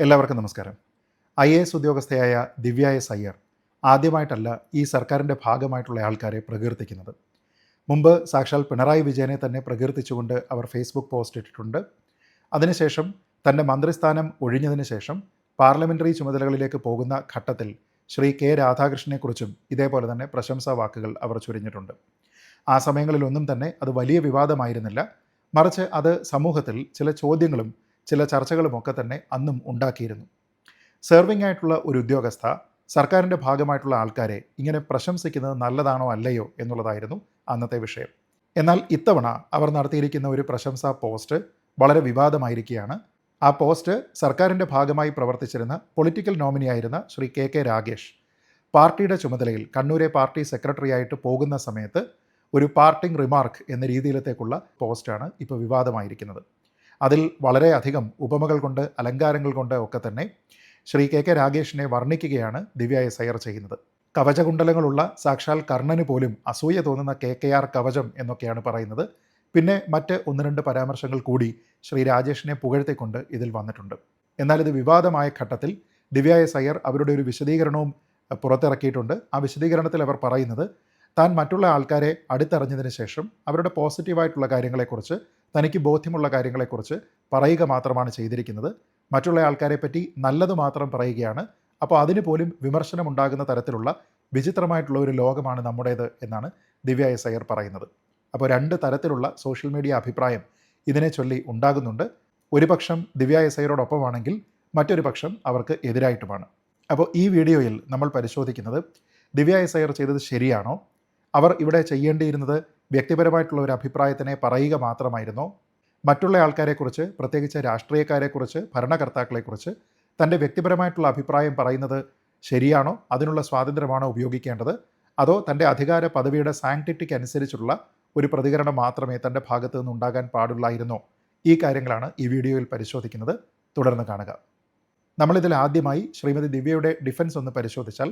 എല്ലാവർക്കും നമസ്കാരം. I A S ഉദ്യോഗസ്ഥയായ ദിവ്യ എസ് അയ്യർ ആദ്യമായിട്ടല്ല ഈ സർക്കാരിന്റെ ഭാഗമായിട്ടുള്ള ആൾക്കാരെ പ്രകീർത്തിക്കുന്നത്. മുമ്പ് സാക്ഷാൽ പിണറായി വിജയനെ തന്നെ പ്രകീർത്തിച്ചുകൊണ്ട് അവർ ഫേസ്ബുക്ക് പോസ്റ്റ് ഇട്ടിട്ടുണ്ട്. അതിനുശേഷം തന്റെ മന്ത്രിസ്ഥാനം ഒഴിഞ്ഞതിന് ശേഷം പാർലമെന്ററി ചുമതലകളിലേക്ക് പോകുന്ന ഘട്ടത്തിൽ ശ്രീ കെ രാധാകൃഷ്ണനെക്കുറിച്ചും ഇതേപോലെ തന്നെ പ്രശംസാ വാക്കുകൾ അവർ ചുരിഞ്ഞിട്ടുണ്ട്. ആ സമയങ്ങളിലൊന്നും തന്നെ അത് വലിയ വിവാദമായിരുന്നില്ല. മറിച്ച് അത് സമൂഹത്തിൽ ചില ചോദ്യങ്ങളും ചില ചർച്ചകളുമൊക്കെ തന്നെ അന്നും ഉണ്ടാക്കിയിരുന്നു. സെർവിംഗ് ആയിട്ടുള്ള ഒരു ഉദ്യോഗസ്ഥ സർക്കാരിന്റെ ഭാഗമായിട്ടുള്ള ആൾക്കാരെ ഇങ്ങനെ പ്രശംസിക്കുന്നത് നല്ലതാണോ അല്ലയോ എന്നുള്ളതായിരുന്നു അന്നത്തെ വിഷയം. എന്നാൽ ഇത്തവണ അവർ നടത്തിയിരിക്കുന്ന ഒരു പ്രശംസാ പോസ്റ്റ് വളരെ വിവാദമായിരിക്കുകയാണ്. ആ പോസ്റ്റ് സർക്കാരിന്റെ ഭാഗമായി പ്രവർത്തിച്ചിരുന്ന പൊളിറ്റിക്കൽ നോമിനിയായിരുന്ന ശ്രീ കെ കെ രാഗേഷ് പാർട്ടിയുടെ ചുമതലയിൽ കണ്ണൂരെ പാർട്ടി സെക്രട്ടറി ആയിട്ട് പോകുന്ന സമയത്ത് ഒരു പാർട്ടിംഗ് റിമാർക്ക് എന്ന രീതിയിലത്തേക്കുള്ള പോസ്റ്റാണ് ഇപ്പോൾ വിവാദമായിരിക്കുന്നത്. അതിൽ വളരെയധികം ഉപമകൾ കൊണ്ട് അലങ്കാരങ്ങൾ കൊണ്ട് ഒക്കെ തന്നെ ശ്രീ കെ കെ രാഗേഷിനെ വർണിക്കുകയാണ് ദിവ്യ എസ് അയ്യർ ചെയ്യുന്നത്. കവചകുണ്ടലങ്ങളുള്ള സാക്ഷാൽ കർണന് പോലും അസൂയ തോന്നുന്ന കെ കെ ആർ കവചം എന്നൊക്കെയാണ് പറയുന്നത്. പിന്നെ മറ്റ് ഒന്ന് രണ്ട് പരാമർശങ്ങൾ കൂടി ശ്രീ രാജേഷിനെ പുകഴ്ത്തിക്കൊണ്ട് ഇതിൽ വന്നിട്ടുണ്ട്. എന്നാൽ ഇത് വിവാദമായ ഘട്ടത്തിൽ ദിവ്യ എസ് അവരുടെ ഒരു വിശദീകരണവും പുറത്തിറക്കിയിട്ടുണ്ട്. ആ വിശദീകരണത്തിൽ അവർ പറയുന്നത് താൻ മറ്റുള്ള ആൾക്കാരെ അടുത്തറിഞ്ഞതിന് ശേഷം അവരുടെ പോസിറ്റീവായിട്ടുള്ള കാര്യങ്ങളെക്കുറിച്ച് തനിക്ക് ബോധ്യമുള്ള കാര്യങ്ങളെക്കുറിച്ച് പറയുക മാത്രമാണ് ചെയ്തിരിക്കുന്നത്. മറ്റുള്ള ആൾക്കാരെ പറ്റി നല്ലത് മാത്രം പറയുകയാണ്. അപ്പോൾ അതിന് പോലും വിമർശനം ഉണ്ടാകുന്ന തരത്തിലുള്ള വിചിത്രമായിട്ടുള്ള ഒരു ലോകമാണ് നമ്മുടേത് എന്നാണ് ദിവ്യ എസ് അയ്യർ പറയുന്നത്. അപ്പോൾ രണ്ട് തരത്തിലുള്ള സോഷ്യൽ മീഡിയ അഭിപ്രായം ഇതിനെ ചൊല്ലി ഉണ്ടാകുന്നുണ്ട്. ഒരു പക്ഷം ദിവ്യ എസ് അയ്യരോടൊപ്പമാണെങ്കിൽ മറ്റൊരു പക്ഷം അവർക്ക് എതിരായിട്ടുമാണ്. അപ്പോൾ ഈ വീഡിയോയിൽ നമ്മൾ പരിശോധിക്കുന്നത് ദിവ്യ എസ് അയ്യർ ചെയ്തത് ശരിയാണോ? അവർ ഇവിടെ ചെയ്യേണ്ടിയിരുന്നത് വ്യക്തിപരമായിട്ടുള്ള ഒരു അഭിപ്രായത്തിനെ പറയുക മാത്രമായിരുന്നോ. മറ്റുള്ള ആൾക്കാരെക്കുറിച്ച് പ്രത്യേകിച്ച് രാഷ്ട്രീയക്കാരെക്കുറിച്ച് ഭരണകർത്താക്കളെക്കുറിച്ച് തന്റെ വ്യക്തിപരമായിട്ടുള്ള അഭിപ്രായം പറയുന്നത് ശരിയാണോ? അതിനുള്ള സ്വാതന്ത്ര്യമാണോ ഉപയോഗിക്കേണ്ടത്? അതോ തന്റെ അധികാര പദവിയുടെ സാങ്ക്ടിറ്റിക്ക് അനുസരിച്ചുള്ള ഒരു പ്രതികരണം മാത്രമേ തന്റെ ഭാഗത്തു നിന്ന് ഉണ്ടാകാൻ പാടുള്ളായിരുന്നോ? ഈ കാര്യങ്ങളാണ് ഈ വീഡിയോയിൽ പരിശോധിക്കുന്നത്. തുടർന്ന് കാണുക. നമ്മളിതിൽ ആദ്യമായി ശ്രീമതി ദിവ്യയുടെ ഡിഫൻസ് ഒന്ന് പരിശോധിച്ചാൽ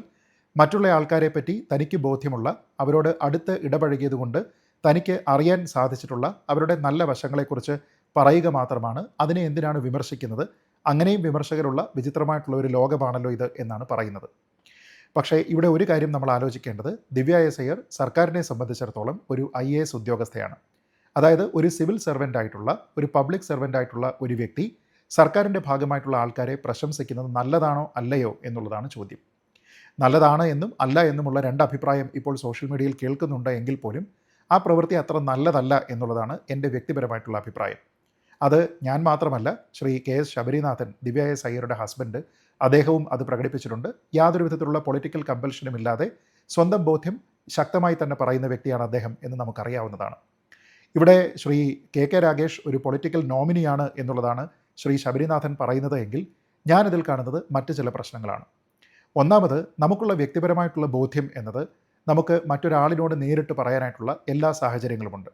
മറ്റുള്ള ആൾക്കാരെ പറ്റി തനിക്ക് ബോധ്യമുള്ള അവരോട് അടുത്ത് ഇടപഴകിയതുകൊണ്ട് തനിക്ക് അറിയാൻ സാധിച്ചിട്ടുള്ള അവരുടെ നല്ല വശങ്ങളെക്കുറിച്ച് പറയുക മാത്രമാണ്. അതിനെ എന്തിനാണ് വിമർശിക്കുന്നത്? അങ്ങനെയും വിമർശകരുള്ള വിചിത്രമായിട്ടുള്ള ഒരു ലോകമാണല്ലോ ഇത് എന്നാണ് പറയുന്നത്. പക്ഷേ ഇവിടെ ഒരു കാര്യം നമ്മൾ ആലോചിക്കേണ്ടത്. ദിവ്യ എസ് അയ്യർ സർക്കാരിനെ സംബന്ധിച്ചിടത്തോളം ഒരു ഐ എ എസ് ഉദ്യോഗസ്ഥയാണ്. അതായത് ഒരു സിവിൽ സെർവന്റ് ആയിട്ടുള്ള ഒരു പബ്ലിക് സെർവന്റ് ആയിട്ടുള്ള ഒരു വ്യക്തി സർക്കാരിന്റെ ഭാഗമായിട്ടുള്ള ആൾക്കാരെ പ്രശംസിക്കുന്നത് നല്ലതാണോ അല്ലയോ എന്നുള്ളതാണ് ചോദ്യം. നല്ലതാണ് എന്നും അല്ല എന്നുമുള്ള രണ്ട് അഭിപ്രായം ഇപ്പോൾ സോഷ്യൽ മീഡിയയിൽ കേൾക്കുന്നുണ്ട് എങ്കിൽ പോലും ആ പ്രവൃത്തി അത്ര നല്ലതല്ല എന്നുള്ളതാണ് എന്റെ വ്യക്തിപരമായിട്ടുള്ള അഭിപ്രായം. അത് ഞാൻ മാത്രമല്ല Shri K S Sabarinathan Divya S അയ്യരുടെ husband അദ്ദേഹവും അത് പ്രകടിപ്പിച്ചിട്ടുണ്ട്. യാതൊരു വിധത്തിലുള്ള പൊളിറ്റിക്കൽ കമ്പൽഷനും ഇല്ലാതെ സ്വന്തം ബോധ്യം ശക്തമായി തന്നെ പറയുന്ന വ്യക്തിയാണ് അദ്ദേഹം എന്ന് നമുക്കറിയാവുന്നതാണ്. ഇവിടെ ശ്രീ കെ കെ രാഗേഷ് ഒരു പൊളിറ്റിക്കൽ നോമിനിയാണ് എന്നുള്ളതാണ് ശ്രീ ശബരിനാഥൻ പറയുന്നത് എങ്കിൽ ഞാനിതിൽ കാണുന്നത് മറ്റ് ചില പ്രശ്നങ്ങളാണ്. ഒന്നാമത് നമുക്കുള്ള വ്യക്തിപരമായിട്ടുള്ള ബോധ്യം എന്നത് നമുക്ക് മറ്റൊരാളിനോട് നേരിട്ട് പറയാനായിട്ടുള്ള എല്ലാ സാഹചര്യങ്ങളുമുണ്ട്.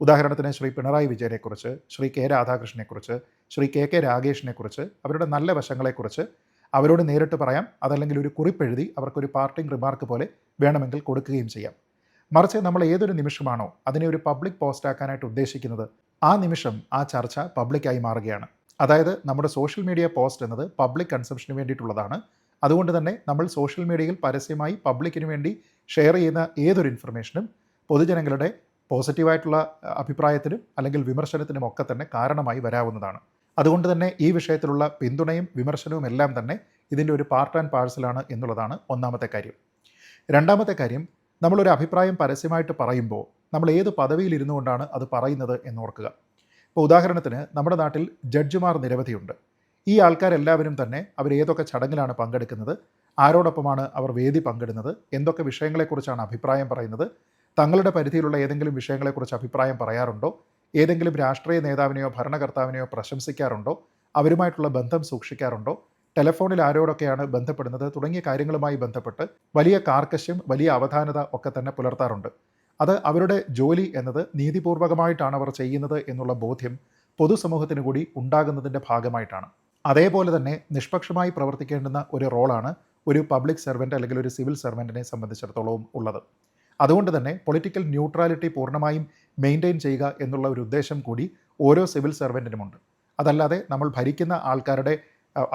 ഉദാഹരണത്തിന് ശ്രീ പിണറായി വിജയനെക്കുറിച്ച് ശ്രീ കെ രാധാകൃഷ്ണനെക്കുറിച്ച് ശ്രീ കെ കെ രാഗേഷിനെക്കുറിച്ച് അവരുടെ നല്ല വശങ്ങളെക്കുറിച്ച് അവരോട് നേരിട്ട് പറയാം. അതല്ലെങ്കിൽ ഒരു കുറിപ്പെഴുതി അവർക്കൊരു പാർട്ടിംഗ് റിമാർക്ക് പോലെ വേണമെങ്കിൽ കൊടുക്കുകയും ചെയ്യാം. മറിച്ച് നമ്മൾ ഏതൊരു നിമിഷമാണോ അതിനെ ഒരു പബ്ലിക് പോസ്റ്റ് ആക്കാനായിട്ട് ഉദ്ദേശിക്കുന്നത് ആ നിമിഷം ആ ചർച്ച പബ്ലിക്കായി മാറുകയാണ്. അതായത് നമ്മുടെ സോഷ്യൽ മീഡിയ പോസ്റ്റ് എന്നത് പബ്ലിക് കൺസംഷന് വേണ്ടിയിട്ടുള്ളതാണ്. അതുകൊണ്ട് തന്നെ നമ്മൾ സോഷ്യൽ മീഡിയയിൽ പരസ്യമായി പബ്ലിക്കിന് വേണ്ടി ഷെയർ ചെയ്യുന്ന ഏതൊരു ഇൻഫർമേഷനും പൊതുജനങ്ങളുടെ പോസിറ്റീവായിട്ടുള്ള അഭിപ്രായത്തിനും അല്ലെങ്കിൽ വിമർശനത്തിനും ഒക്കെ തന്നെ കാരണമായി വരാവുന്നതാണ്. അതുകൊണ്ട് തന്നെ ഈ വിഷയത്തിലുള്ള പിന്തുണയും വിമർശനവും എല്ലാം തന്നെ ഇതിന്റെ ഒരു പാർട്ട് ആൻഡ് പാഴ്സലാണ് എന്നുള്ളതാണ് ഒന്നാമത്തെ കാര്യം. രണ്ടാമത്തെ കാര്യം നമ്മളൊരു അഭിപ്രായം പരസ്യമായിട്ട് പറയുമ്പോൾ നമ്മൾ ഏത് പദവിയിലിരുന്നുകൊണ്ടാണ് അത് പറയുന്നത് എന്നോർക്കുക ഇപ്പോൾ ഉദാഹരണത്തിന് നമ്മുടെ നാട്ടിൽ ജഡ്ജിമാർ നിരവധിയുണ്ട്. ഈ ആൾക്കാരെല്ലാവരും തന്നെ അവർ ഏതൊക്കെ ചടങ്ങിലാണ് പങ്കെടുക്കുന്നത് ആരോടൊപ്പമാണ് അവർ വേദി പങ്കിടുന്നത് എന്തൊക്കെ വിഷയങ്ങളെക്കുറിച്ചാണ് അഭിപ്രായം പറയുന്നത് തങ്ങളുടെ പരിധിയിലുള്ള ഏതെങ്കിലും വിഷയങ്ങളെക്കുറിച്ച് അഭിപ്രായം പറയാറുണ്ടോ ഏതെങ്കിലും രാഷ്ട്രീയ നേതാവിനെയോ ഭരണകർത്താവിനെയോ പ്രശംസിക്കാറുണ്ടോ അവരുമായിട്ടുള്ള ബന്ധം സൂക്ഷിക്കാറുണ്ടോ ടെലഫോണിൽ ആരോടൊക്കെയാണ് ബന്ധപ്പെടുന്നത് തുടങ്ങിയ കാര്യങ്ങളുമായി ബന്ധപ്പെട്ട് വലിയ കാർക്കശ്യം വലിയ അവധാനത ഒക്കെ തന്നെ പുലർത്താറുണ്ട്. അത് അവരുടെ ജോലി എന്നത് നീതിപൂർവകമായിട്ടാണ് അവർ ചെയ്യുന്നത് എന്നുള്ള ബോധ്യം പൊതുസമൂഹത്തിന് കൂടി ഉണ്ടാകുന്നതിന്റെ ഭാഗമായിട്ടാണ്. അതേപോലെ തന്നെ നിഷ്പക്ഷമായി പ്രവർത്തിക്കേണ്ടുന്ന ഒരു റോളാണ് ഒരു പബ്ലിക് സെർവന്റ് അല്ലെങ്കിൽ ഒരു സിവിൽ സെർവന്റിനെ സംബന്ധിച്ചിടത്തോളവും ഉള്ളത്. അതുകൊണ്ട് തന്നെ പൊളിറ്റിക്കൽ ന്യൂട്രാലിറ്റി പൂർണമായും മെയിന്റെയിൻ ചെയ്യുക എന്നുള്ള ഒരു ഉദ്ദേശം കൂടി ഓരോ സിവിൽ സെർവന്റിനുമുണ്ട് അതല്ലാതെ നമ്മൾ ഭരിക്കുന്ന ആൾക്കാരുടെ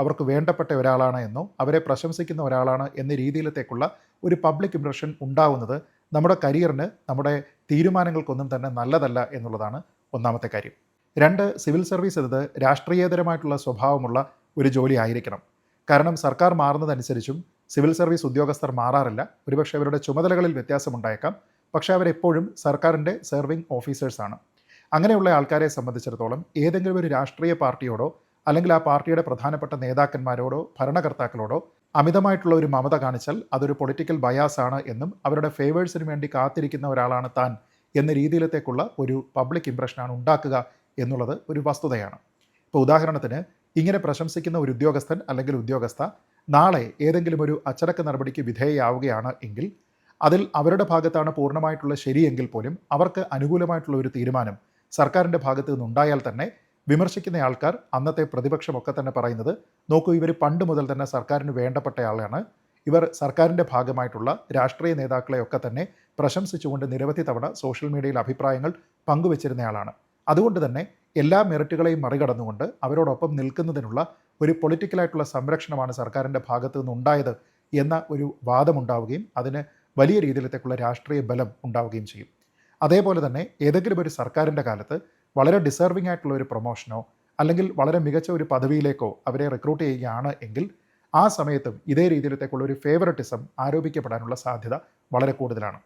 അവർക്ക് വേണ്ടപ്പെട്ട ഒരാളാണ് എന്നോ അവരെ പ്രശംസിക്കുന്ന ഒരാളാണ് എന്ന രീതിയിലത്തേക്കുള്ള ഒരു പബ്ലിക് ഇംപ്രഷൻ ഉണ്ടാവുന്നത് നമ്മുടെ കരിയറിന് നമ്മുടെ തീരുമാനങ്ങൾക്കൊന്നും തന്നെ നല്ലതല്ല എന്നുള്ളതാണ് ഒന്നാമത്തെ കാര്യം. രണ്ട് സിവിൽ സർവീസ് എന്നത് രാഷ്ട്രീയേതരമായിട്ടുള്ള സ്വഭാവമുള്ള ഒരു ജോലി ആയിരിക്കണം കാരണം സർക്കാർ മാറുന്നതനുസരിച്ചും സിവിൽ സർവീസ് ഉദ്യോഗസ്ഥർ മാറാറില്ല. ഒരുപക്ഷെ അവരുടെ ചുമതലകളിൽ വ്യത്യാസമുണ്ടായേക്കാം. പക്ഷേ അവരെപ്പോഴും സർക്കാരിന്റെ സെർവിങ് ഓഫീസേഴ്സാണ് അങ്ങനെയുള്ള ആൾക്കാരെ സംബന്ധിച്ചിടത്തോളം ഏതെങ്കിലും ഒരു രാഷ്ട്രീയ പാർട്ടിയോടോ അല്ലെങ്കിൽ ആ പാർട്ടിയുടെ പ്രധാനപ്പെട്ട നേതാക്കന്മാരോടോ ഭരണകർത്താക്കളോടോ അമിതമായിട്ടുള്ള ഒരു മമത കാണിച്ചാൽ അതൊരു പൊളിറ്റിക്കൽ ബയാസ് ആണ് എന്നും അവരുടെ ഫേവേഴ്സിന് വേണ്ടി കാത്തിരിക്കുന്ന ഒരാളാണ് താൻ എന്ന രീതിയിലത്തേക്കുള്ള ഒരു പബ്ലിക് ഇംപ്രഷനാണ് ഉണ്ടാക്കുക എന്നുള്ളത് ഒരു വസ്തുതയാണ്. ഇപ്പോൾ ഉദാഹരണത്തിന് ഇങ്ങനെ പ്രശംസിക്കുന്ന ഒരു ഉദ്യോഗസ്ഥൻ അല്ലെങ്കിൽ ഉദ്യോഗസ്ഥ നാളെ ഏതെങ്കിലും ഒരു അച്ചടക്ക നടപടിക്ക് വിധേയയാവുകയാണ് എങ്കിൽ അതിൽ അവരുടെ ഭാഗത്താണ് പൂർണമായിട്ടുള്ള ശരിയെങ്കിൽ പോലും അവർക്ക് അനുകൂലമായിട്ടുള്ള ഒരു തീരുമാനം സർക്കാരിന്റെ ഭാഗത്തു നിന്നുണ്ടായാൽ തന്നെ വിമർശിക്കുന്ന ആൾക്കാർ അന്നത്തെ പ്രതിപക്ഷമൊക്കെ തന്നെ പറയുന്നത് നോക്കൂ ഇവർ പണ്ട് മുതൽ തന്നെ സർക്കാരിന് വേണ്ടപ്പെട്ട ആളാണ്. ഇവർ സർക്കാരിന്റെ ഭാഗമായിട്ടുള്ള രാഷ്ട്രീയ നേതാക്കളെയൊക്കെ തന്നെ പ്രശംസിച്ചുകൊണ്ട് നിരവധി തവണ സോഷ്യൽ മീഡിയയിൽ അഭിപ്രായങ്ങൾ പങ്കുവച്ചിരുന്നയാളാണ് അതുകൊണ്ട് തന്നെ എല്ലാ മെറിറ്റുകളെയും മറികടന്നുകൊണ്ട് അവരോടൊപ്പം നിൽക്കുന്നതിനുള്ള ഒരു പൊളിറ്റിക്കലായിട്ടുള്ള സംരക്ഷണമാണ് സർക്കാരിന്റെ ഭാഗത്തു നിന്നുണ്ടായത് എന്ന ഒരു വാദമുണ്ടാവുകയും അതിന് വലിയ രീതിയിലത്തേക്കുള്ള രാഷ്ട്രീയ ബലം ഉണ്ടാവുകയും ചെയ്യും. അതേപോലെ തന്നെ ഏതെങ്കിലും ഒരു സർക്കാരിന്റെ കാലത്ത് വളരെ ഡിസേർവിംഗ് ആയിട്ടുള്ള ഒരു പ്രൊമോഷനോ അല്ലെങ്കിൽ വളരെ മികച്ച ഒരു പദവിയിലേക്കോ അവരെ റിക്രൂട്ട് ചെയ്യുകയാണ് എങ്കിൽ ആ സമയത്തും ഇതേ രീതിയിലത്തേക്കുള്ള ഒരു ഫേവററ്റിസം ആരോപിക്കപ്പെടാനുള്ള സാധ്യത വളരെ കൂടുതലാണ്.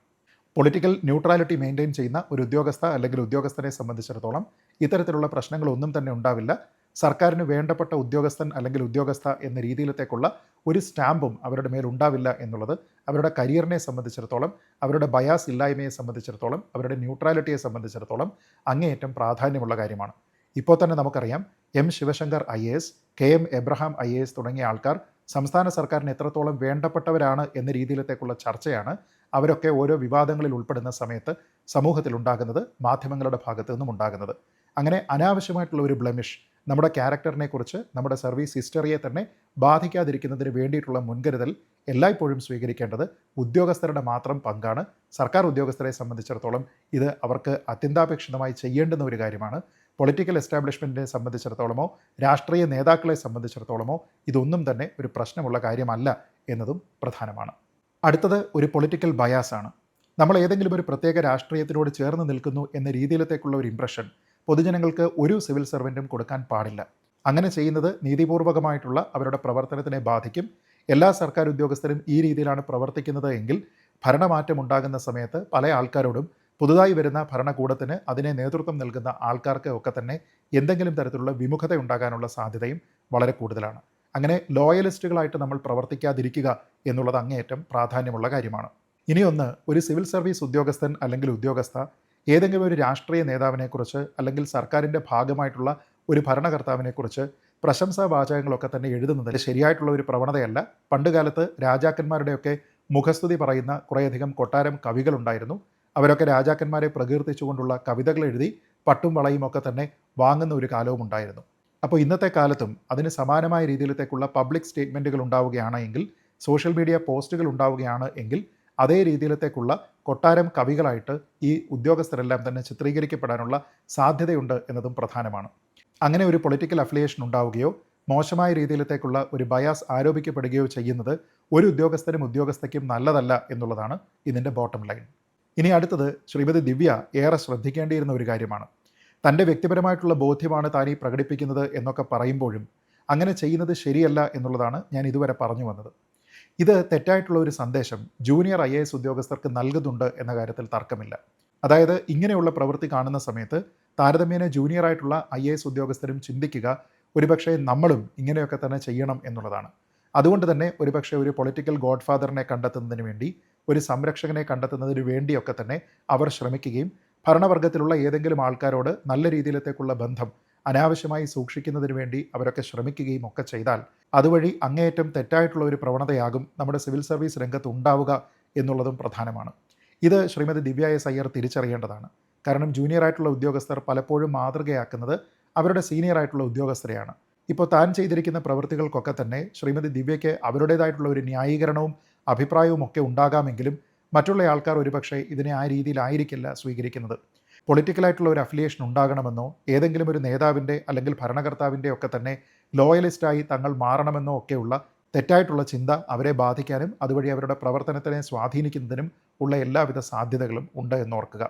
പൊളിറ്റിക്കൽ ന്യൂട്രാലിറ്റി മെയിന്റെയിൻ ചെയ്യുന്ന ഒരു ഉദ്യോഗസ്ഥ അല്ലെങ്കിൽ ഉദ്യോഗസ്ഥനെ സംബന്ധിച്ചിടത്തോളം ഇത്തരത്തിലുള്ള പ്രശ്നങ്ങളൊന്നും തന്നെ ഉണ്ടാവില്ല. സർക്കാരിന് വേണ്ടപ്പെട്ട ഉദ്യോഗസ്ഥൻ അല്ലെങ്കിൽ ഉദ്യോഗസ്ഥ എന്ന രീതിയിലത്തേക്കുള്ള ഒരു സ്റ്റാമ്പും അവരുടെ മേൽ ഉണ്ടാവില്ല എന്നുള്ളത് അവരുടെ കരിയറിനെ സംബന്ധിച്ചിടത്തോളം അവരുടെ ബയാസ് ഇല്ലായ്മയെ സംബന്ധിച്ചിടത്തോളം അവരുടെ ന്യൂട്രാലിറ്റിയെ സംബന്ധിച്ചിടത്തോളം അങ്ങേയറ്റം പ്രാധാന്യമുള്ള കാര്യമാണ്. ഇപ്പോൾ തന്നെ നമുക്കറിയാം M Sivasankar I A S K M Abraham I A S തുടങ്ങിയ ആൾക്കാർ സംസ്ഥാന സർക്കാരിന് എത്രത്തോളം വേണ്ടപ്പെട്ടവരാണ് എന്ന രീതിയിലത്തേക്കുള്ള ചർച്ചയാണ് അവരൊക്കെ ഓരോ വിവാദങ്ങളിൽ ഉൾപ്പെടുന്ന സമയത്ത് സമൂഹത്തിൽ ഉണ്ടാകുന്നത് മാധ്യമങ്ങളുടെ ഭാഗത്തു നിന്നും ഉണ്ടാകുന്നത്. അങ്ങനെ അനാവശ്യമായിട്ടുള്ള ഒരു ബ്ലമിഷ് നമ്മുടെ ക്യാരക്ടറിനെ കുറിച്ച് നമ്മുടെ സർവീസ് ഹിസ്റ്ററിയെ തന്നെ ബാധിക്കാതിരിക്കുന്നതിന് വേണ്ടിയിട്ടുള്ള മുൻകരുതൽ എല്ലായ്പ്പോഴും സ്വീകരിക്കേണ്ടത് ഉദ്യോഗസ്ഥരുടെ മാത്രം പങ്കാണ്. സർക്കാർ ഉദ്യോഗസ്ഥരെ സംബന്ധിച്ചിടത്തോളം ഇത് അവർക്ക് അത്യന്താപേക്ഷിതമായി ചെയ്യേണ്ടുന്ന ഒരു കാര്യമാണ്. പൊളിറ്റിക്കൽ എസ്റ്റാബ്ലിഷ്മെന്റിനെ സംബന്ധിച്ചിടത്തോളമോ രാഷ്ട്രീയ നേതാക്കളെ സംബന്ധിച്ചിടത്തോളമോ ഇതൊന്നും തന്നെ ഒരു പ്രശ്നമുള്ള കാര്യമല്ല എന്നതും പ്രധാനമാണ്. അടുത്തത് ഒരു പൊളിറ്റിക്കൽ ബയാസ് ആണ്. നമ്മൾ ഏതെങ്കിലും ഒരു പ്രത്യേക രാഷ്ട്രീയത്തിനോട് ചേർന്ന് നിൽക്കുന്നു എന്ന രീതിയിലത്തേക്കുള്ള ഒരു ഇംപ്രഷൻ പൊതുജനങ്ങൾക്ക് ഒരു സിവിൽ സർവന്റും കൊടുക്കാൻ പാടില്ല. അങ്ങനെ ചെയ്യുന്നത് നീതിപൂർവകമായിട്ടുള്ള അവരുടെ പ്രവർത്തനത്തിനെ ബാധിക്കും. എല്ലാ സർക്കാർ ഉദ്യോഗസ്ഥരും ഈ രീതിയിലാണ് പ്രവർത്തിക്കുന്നത് എങ്കിൽ ഭരണമാറ്റം ഉണ്ടാകുന്ന സമയത്ത് പല ആൾക്കാരോടും പുതുതായി വരുന്ന ഭരണകൂടത്തിന് അതിനെ നേതൃത്വം നൽകുന്ന ആൾക്കാർക്ക് ഒക്കെ തന്നെ എന്തെങ്കിലും തരത്തിലുള്ള വിമുഖത ഉണ്ടാകാനുള്ള സാധ്യതയും വളരെ കൂടുതലാണ്. അങ്ങനെ ലോയലിസ്റ്റുകളായിട്ട് നമ്മൾ പ്രവർത്തിക്കാതിരിക്കുക എന്നുള്ളത് അങ്ങേയറ്റം പ്രാധാന്യമുള്ള കാര്യമാണ്. ഇനിയൊന്ന് ഒരു സിവിൽ സർവീസ് ഉദ്യോഗസ്ഥൻ അല്ലെങ്കിൽ ഉദ്യോഗസ്ഥ ഏതെങ്കിലും ഒരു രാഷ്ട്രീയ നേതാവിനെക്കുറിച്ച് അല്ലെങ്കിൽ സർക്കാരിന്റെ ഭാഗമായിട്ടുള്ള ഒരു ഭരണകർത്താവിനെക്കുറിച്ച് പ്രശംസാ വാചകങ്ങളൊക്കെ തന്നെ എഴുതുന്നത് ശരിയായിട്ടുള്ള ഒരു പ്രവണതയല്ല. പണ്ടുകാലത്ത് രാജാക്കന്മാരുടെയൊക്കെ മുഖസ്തുതി പറയുന്ന കുറേയധികം കൊട്ടാരം കവികളുണ്ടായിരുന്നു. അവരൊക്കെ രാജാക്കന്മാരെ പ്രകീർത്തിച്ചുകൊണ്ടുള്ള കവിതകൾ എഴുതി പട്ടും വളയും ഒക്കെ തന്നെ വാങ്ങുന്ന ഒരു കാലവും ഉണ്ടായിരുന്നു. അപ്പോൾ ഇന്നത്തെ കാലത്തും അതിന് സമാനമായ രീതിയിലത്തേക്കുള്ള പബ്ലിക് സ്റ്റേറ്റ്മെന്റുകൾ ഉണ്ടാവുകയാണ് എങ്കിൽ സോഷ്യൽ മീഡിയ പോസ്റ്റുകൾ ഉണ്ടാവുകയാണ് എങ്കിൽ അതേ രീതിയിലത്തേക്കുള്ള കൊട്ടാരം കവികളായിട്ട് ഈ ഉദ്യോഗസ്ഥരെല്ലാം തന്നെ ചിത്രീകരിക്കപ്പെടാനുള്ള സാധ്യതയുണ്ട് എന്നതും പ്രധാനമാണ്. അങ്ങനെ ഒരു പൊളിറ്റിക്കൽ അഫിലിയേഷൻ ഉണ്ടാവുകയോ മോശമായ രീതിയിലത്തേക്കുള്ള ഒരു ബയാസ് ആരോപിക്കപ്പെടുകയോ ചെയ്യുന്നത് ഒരു ഉദ്യോഗസ്ഥനും ഉദ്യോഗസ്ഥയ്ക്കും നല്ലതല്ല എന്നുള്ളതാണ് ഇതിന്റെ ബോട്ടം ലൈൻ ഇനി അടുത്തത് ശ്രീമതി ദിവ്യ ഏറെ ശ്രദ്ധിക്കേണ്ടിയിരുന്ന ഒരു കാര്യമാണ്. തന്റെ വ്യക്തിപരമായിട്ടുള്ള ബോധ്യമാണ് താൻ ഈ പ്രകടിപ്പിക്കുന്നത് എന്നൊക്കെ പറയുമ്പോഴും അങ്ങനെ ചെയ്യുന്നത് ശരിയല്ല എന്നുള്ളതാണ് ഞാൻ ഇതുവരെ പറഞ്ഞു വന്നത്. ഇത് തെറ്റായിട്ടുള്ള ഒരു സന്ദേശം ജൂനിയർ ഐ എ എസ് ഉദ്യോഗസ്ഥർക്ക് നൽകുന്നുണ്ട് എന്ന കാര്യത്തിൽ തർക്കമില്ല. അതായത് ഇങ്ങനെയുള്ള പ്രവൃത്തി കാണുന്ന സമയത്ത് താരതമ്യേന ജൂനിയർ ആയിട്ടുള്ള ഐ എ എസ് ഉദ്യോഗസ്ഥരും ചിന്തിക്കുക ഒരുപക്ഷെ നമ്മളും ഇങ്ങനെയൊക്കെ തന്നെ ചെയ്യണം എന്നുള്ളതാണ്. അതുകൊണ്ട് തന്നെ ഒരുപക്ഷെ ഒരു പൊളിറ്റിക്കൽ ഗോഡ്ഫാദറിനെ കണ്ടെത്തുന്നതിന് വേണ്ടി ഒരു സംരക്ഷകനെ കണ്ടെത്തുന്നതിന് വേണ്ടിയൊക്കെ തന്നെ അവർ ശ്രമിക്കുകയും ഭരണവർഗത്തിലുള്ള ഏതെങ്കിലും ആൾക്കാരോട് നല്ല രീതിയിലത്തേക്കുള്ള ബന്ധം അനാവശ്യമായി സൂക്ഷിക്കുന്നതിന് വേണ്ടി അവരൊക്കെ ശ്രമിക്കുകയും ഒക്കെ ചെയ്താൽ അതുവഴി അങ്ങേയറ്റം തെറ്റായിട്ടുള്ള ഒരു പ്രവണതയാകും നമ്മുടെ സിവിൽ സർവീസ് രംഗത്ത് ഉണ്ടാവുക എന്നുള്ളതും പ്രധാനമാണ്. ഇത് ശ്രീമതി ദിവ്യ എസ് അയ്യർ തിരിച്ചറിയേണ്ടതാണ്. കാരണം ജൂനിയർ ആയിട്ടുള്ള ഉദ്യോഗസ്ഥർ പലപ്പോഴും മാതൃകയാക്കുന്നത് അവരുടെ സീനിയർ ആയിട്ടുള്ള ഉദ്യോഗസ്ഥരെയാണ്. ഇപ്പോൾ താൻ ചെയ്തിരിക്കുന്ന പ്രവൃത്തികൾക്കൊക്കെ തന്നെ ശ്രീമതി ദിവ്യയ്ക്ക് അവരുടേതായിട്ടുള്ള ഒരു ന്യായീകരണവും അഭിപ്രായവും ഒക്കെ ഉണ്ടാകാമെങ്കിലും മറ്റുള്ള ആൾക്കാർ ഒരുപക്ഷെ ഇതിനെ ആ രീതിയിലായിരിക്കില്ല സ്വീകരിക്കുന്നത്. പൊളിറ്റിക്കലായിട്ടുള്ള ഒരു അഫിലിയേഷൻ ഉണ്ടാകണമെന്നോ ഏതെങ്കിലും ഒരു നേതാവിന്റെ അല്ലെങ്കിൽ ഭരണകർത്താവിന്റെ ഒക്കെ തന്നെ ലോയലിസ്റ്റായി തങ്ങൾ മാറണമെന്നോ ഒക്കെയുള്ള തെറ്റായിട്ടുള്ള ചിന്ത അവരെ ബാധിക്കാനും അതുവഴി അവരുടെ പ്രവർത്തനത്തിനെ സ്വാധീനിക്കുന്നതിനും ഉള്ള എല്ലാവിധ സാധ്യതകളും ഉണ്ട് എന്നോർക്കുക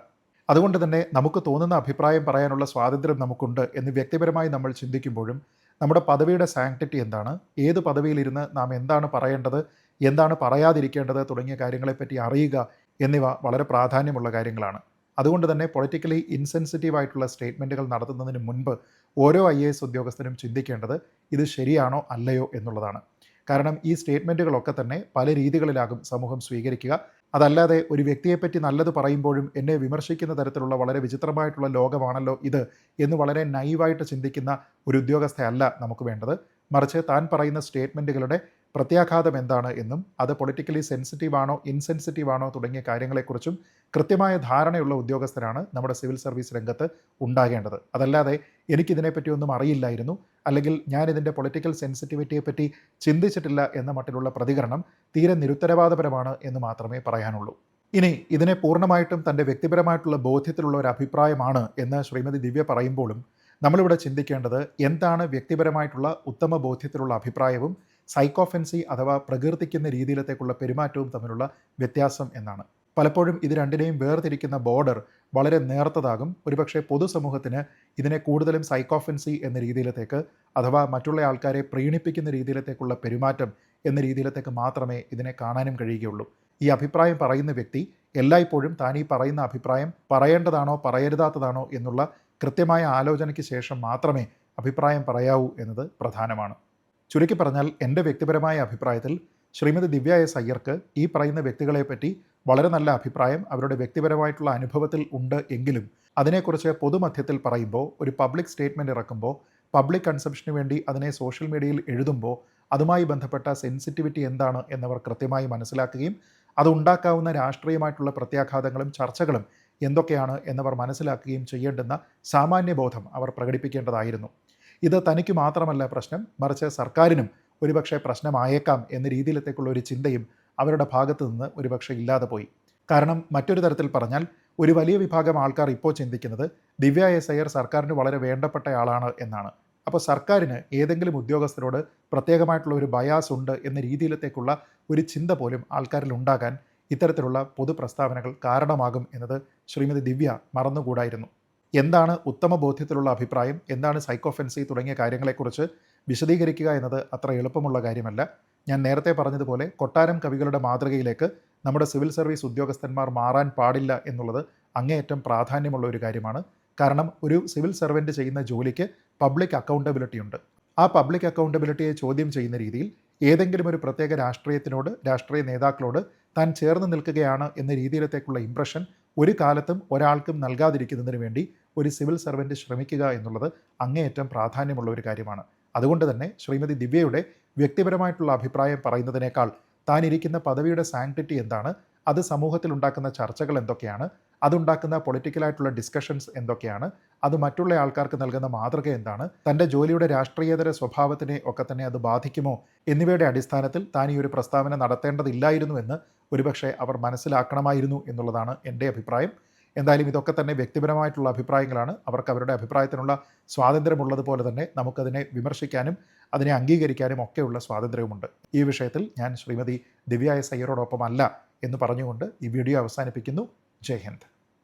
അതുകൊണ്ട് തന്നെ നമുക്ക് തോന്നുന്ന അഭിപ്രായം പറയാനുള്ള സ്വാതന്ത്ര്യം നമുക്കുണ്ട് എന്ന് വ്യക്തിപരമായി നമ്മൾ ചിന്തിക്കുമ്പോഴും നമ്മുടെ പദവിയുടെ സാങ്ക്ടിറ്റി എന്താണ് ഏത് പദവിയിലിരുന്ന് നാം എന്താണ് പറയേണ്ടത് എന്താണ് പറയാതിരിക്കേണ്ടത് തുടങ്ങിയ കാര്യങ്ങളെപ്പറ്റി അറിയുക എന്നിവ വളരെ പ്രാധാന്യമുള്ള കാര്യങ്ങളാണ്. അതുകൊണ്ട് തന്നെ പൊളിറ്റിക്കലി ഇൻസെൻസിറ്റീവ് ആയിട്ടുള്ള സ്റ്റേറ്റ്മെന്റുകൾ നടത്തുന്നതിന് മുൻപ് ഓരോ ഐ എ എസ് ഉദ്യോഗസ്ഥനും ചിന്തിക്കേണ്ടത് ഇത് ശരിയാണോ അല്ലയോ എന്നുള്ളതാണ്. കാരണം ഈ സ്റ്റേറ്റ്മെന്റുകളൊക്കെ തന്നെ പല രീതികളിലാകും സമൂഹം സ്വീകരിക്കുക. അതല്ലാതെ ഒരു വ്യക്തിയെപ്പറ്റി നല്ലത് പറയുമ്പോഴും എന്നെ വിമർശിക്കുന്ന തരത്തിലുള്ള വളരെ വിചിത്രമായിട്ടുള്ള ലോകമാണല്ലോ ഇത് എന്ന് വളരെ നൈവായിട്ട് ചിന്തിക്കുന്ന ഒരു ഉദ്യോഗസ്ഥയല്ല നമുക്ക് വേണ്ടത്. മറിച്ച് താൻ പറയുന്ന സ്റ്റേറ്റ്മെന്റുകളുടെ പ്രത്യാഘാതം എന്താണ് എന്നും അത് പൊളിറ്റിക്കലി സെൻസിറ്റീവ് ആണോ ഇൻസെൻസിറ്റീവ് ആണോ തുടങ്ങിയ കാര്യങ്ങളെക്കുറിച്ചും കൃത്യമായ ധാരണയുള്ള ഉദ്യോഗസ്ഥരാണ് നമ്മുടെ സിവിൽ സർവീസ് രംഗത്ത് ഉണ്ടാകേണ്ടത്. അതല്ലാതെ എനിക്കിതിനെപ്പറ്റി ഒന്നും അറിയില്ലായിരുന്നു അല്ലെങ്കിൽ ഞാൻ ഇതിന്റെ പൊളിറ്റിക്കൽ സെൻസിറ്റിവിറ്റിയെപ്പറ്റി ചിന്തിച്ചിട്ടില്ല എന്ന മട്ടിലുള്ള പ്രതികരണം തീരെ നിരുത്തരവാദപരമാണ് എന്ന് മാത്രമേ പറയാനുള്ളൂ. ഇനി ഇതിനെ പൂർണമായിട്ടും തന്റെ വ്യക്തിപരമായിട്ടുള്ള ബോധ്യത്തിലുള്ള ഒരു അഭിപ്രായമാണ് എന്ന് ശ്രീമതി ദിവ്യ പറയുമ്പോഴും നമ്മളിവിടെ ചിന്തിക്കേണ്ടത് എന്താണ് വ്യക്തിപരമായിട്ടുള്ള ഉത്തമ ബോധ്യത്തിലുള്ള അഭിപ്രായവും സൈക്കോഫെൻസി അഥവാ പ്രകീർത്തിക്കുന്ന രീതിയിലത്തേക്കുള്ള പെരുമാറ്റവും തമ്മിലുള്ള വ്യത്യാസം എന്നാണ്. പലപ്പോഴും ഇത് രണ്ടിനെയും വേർതിരിക്കുന്ന ബോർഡർ വളരെ നേർത്തതാകും. ഒരുപക്ഷെ പൊതുസമൂഹത്തിന് ഇതിനെ കൂടുതലും സൈക്കോഫെൻസി എന്ന രീതിയിലത്തേക്ക് അഥവാ മറ്റുള്ള ആൾക്കാരെ പ്രീണിപ്പിക്കുന്ന രീതിയിലത്തേക്കുള്ള പെരുമാറ്റം എന്ന രീതിയിലത്തേക്ക് മാത്രമേ ഇതിനെ കാണാനും കഴിയുകയുള്ളൂ. ഈ അഭിപ്രായം പറയുന്ന വ്യക്തി എല്ലായ്പ്പോഴും താൻ ഈ പറയുന്ന അഭിപ്രായം പറയേണ്ടതാണോ പറയരുതാത്തതാണോ എന്നുള്ള കൃത്യമായ ആലോചനയ്ക്ക് ശേഷം മാത്രമേ അഭിപ്രായം പറയാവൂ എന്നത് പ്രധാനമാണ്. ചുരുക്കി പറഞ്ഞാൽ എന്റെ വ്യക്തിപരമായ അഭിപ്രായത്തിൽ ശ്രീമതി ദിവ്യ എസ് അയ്യർക്ക് ഈ പറയുന്ന വ്യക്തികളെപ്പറ്റി വളരെ നല്ല അഭിപ്രായം അവരുടെ വ്യക്തിപരമായിട്ടുള്ള അനുഭവത്തിൽ ഉണ്ട് എങ്കിലും അതിനെക്കുറിച്ച് പൊതുമധ്യത്തിൽ പറയുമ്പോൾ ഒരു പബ്ലിക് സ്റ്റേറ്റ്മെന്റ് ഇറക്കുമ്പോൾ പബ്ലിക് കൺസംഷന് വേണ്ടി അതിനെ സോഷ്യൽ മീഡിയയിൽ എഴുതുമ്പോൾ അതുമായി ബന്ധപ്പെട്ട സെൻസിറ്റിവിറ്റി എന്താണ് എന്നവർ കൃത്യമായി മനസ്സിലാക്കുകയും അത് ഉണ്ടാക്കാവുന്ന രാഷ്ട്രീയമായിട്ടുള്ള പ്രത്യാഘാതങ്ങളും ചർച്ചകളും എന്തൊക്കെയാണ് എന്നവർ മനസ്സിലാക്കുകയും ചെയ്യേണ്ടുന്ന സാമാന്യബോധം അവർ പ്രകടിപ്പിക്കേണ്ടതായിരുന്നു. ഇത് തനിക്ക് മാത്രമല്ല പ്രശ്നം മറിച്ച് സർക്കാരിനും ഒരുപക്ഷെ പ്രശ്നമായേക്കാം എന്ന രീതിയിലത്തേക്കുള്ള ഒരു ചിന്തയും അവരുടെ ഭാഗത്തു നിന്ന് ഒരുപക്ഷെ ഇല്ലാതെ പോയി. കാരണം മറ്റൊരു തരത്തിൽ പറഞ്ഞാൽ ഒരു വലിയ വിഭാഗം ആൾക്കാർ ഇപ്പോൾ ചിന്തിക്കുന്നത് ദിവ്യ എസ് അയ്യർ സർക്കാരിന് വളരെ വേണ്ടപ്പെട്ടയാളാണ് എന്നാണ്. അപ്പോൾ സർക്കാരിന് ഏതെങ്കിലും ഉദ്യോഗസ്ഥരോട് പ്രത്യേകമായിട്ടുള്ള ഒരു ബയാസ് ഉണ്ട് എന്ന രീതിയിലത്തേക്കുള്ള ഒരു ചിന്ത പോലും ആൾക്കാരിൽ ഉണ്ടാകാൻ ഇത്തരത്തിലുള്ള പൊതു പ്രസ്താവനകൾ കാരണമാകും എന്നത് ശ്രീമതി ദിവ്യ മറന്നുകൂടായിരുന്നു. എന്താണ് ഉത്തമ ബോധ്യത്തിലുള്ള അഭിപ്രായം എന്താണ് സൈക്കോഫെൻസി തുടങ്ങിയ കാര്യങ്ങളെക്കുറിച്ച് വിശദീകരിക്കുക എന്നത് അത്ര എളുപ്പമുള്ള കാര്യമല്ല. ഞാൻ നേരത്തെ പറഞ്ഞതുപോലെ കൊട്ടാരം കവികളുടെ മാതൃകയിലേക്ക് നമ്മുടെ സിവിൽ സർവീസ് ഉദ്യോഗസ്ഥന്മാർ മാറാൻ പാടില്ല എന്നുള്ളത് അങ്ങേയറ്റം പ്രാധാന്യമുള്ള ഒരു കാര്യമാണ്. കാരണം ഒരു സിവിൽ സർവന്റ് ചെയ്യുന്ന ജോലിക്ക് പബ്ലിക് അക്കൗണ്ടബിലിറ്റി ഉണ്ട് ആ പബ്ലിക് അക്കൗണ്ടബിലിറ്റിയെ ചോദ്യം ചെയ്യുന്ന രീതിയിൽ ഏതെങ്കിലും ഒരു പ്രത്യേക രാഷ്ട്രീയത്തിനോട് രാഷ്ട്രീയ നേതാക്കളോട് താൻ ചേർന്ന് നിൽക്കുകയാണ് എന്ന രീതിയിലത്തേക്കുള്ള ഇംപ്രഷൻ ഒരു കാലത്തും ഒരാൾക്കും നൽകാതിരിക്കുന്നതിന് വേണ്ടി ഒരു സിവിൽ സർവന്റ് ശ്രമിക്കുക എന്നുള്ളത് അങ്ങേയറ്റം പ്രാധാന്യമുള്ള ഒരു കാര്യമാണ്. അതുകൊണ്ട് തന്നെ ശ്രീമതി ദിവ്യയുടെ വ്യക്തിപരമായിട്ടുള്ള അഭിപ്രായം പറയുന്നതിനേക്കാൾ താൻ ഇരിക്കുന്ന പദവിയുടെ സാങ്ക്ടിറ്റി എന്താണ് അത് സമൂഹത്തിൽ ഉണ്ടാക്കുന്ന ചർച്ചകൾ എന്തൊക്കെയാണ് അതുണ്ടാക്കുന്ന പൊളിറ്റിക്കലായിട്ടുള്ള ഡിസ്കഷൻസ് എന്തൊക്കെയാണ് അത് മറ്റുള്ള ആൾക്കാർക്ക് നൽകുന്ന മാതൃക എന്താണ്? തന്റെ ജോലിയുടെ രാഷ്ട്രീയതര സ്വഭാവത്തിനെ ഒക്കെ തന്നെ അത് ബാധിക്കുമോ? എന്നിവയുടെ അടിസ്ഥാനത്തിൽ താൻ ഈ ഒരു പ്രസ്താവന നടത്തേണ്ടതില്ലായിരുന്നു എന്ന് ഒരുപക്ഷെ അവർ മനസ്സിലാക്കണമായിരുന്നു എന്നുള്ളതാണ് എന്റെ അഭിപ്രായം. എന്തായാലും ഇതൊക്കെ തന്നെ വ്യക്തിപരമായിട്ടുള്ള അഭിപ്രായങ്ങളാണ്. അവർക്ക് അവരുടെ അഭിപ്രായത്തിനുള്ള സ്വാതന്ത്ര്യമുള്ളതുപോലെ തന്നെ നമുക്കതിനെ വിമർശിക്കാനും അതിനെ അംഗീകരിക്കാനും ഒക്കെയുള്ള സ്വാതന്ത്ര്യവുമുണ്ട്. ഈ വിഷയത്തിൽ ഞാൻ ശ്രീമതി ദിവ്യ എസ് അയ്യരോടൊപ്പം അല്ല എന്ന് പറഞ്ഞുകൊണ്ട് ഈ വീഡിയോ അവസാനിപ്പിക്കുന്നു. ജയ് ഹിന്ദ്.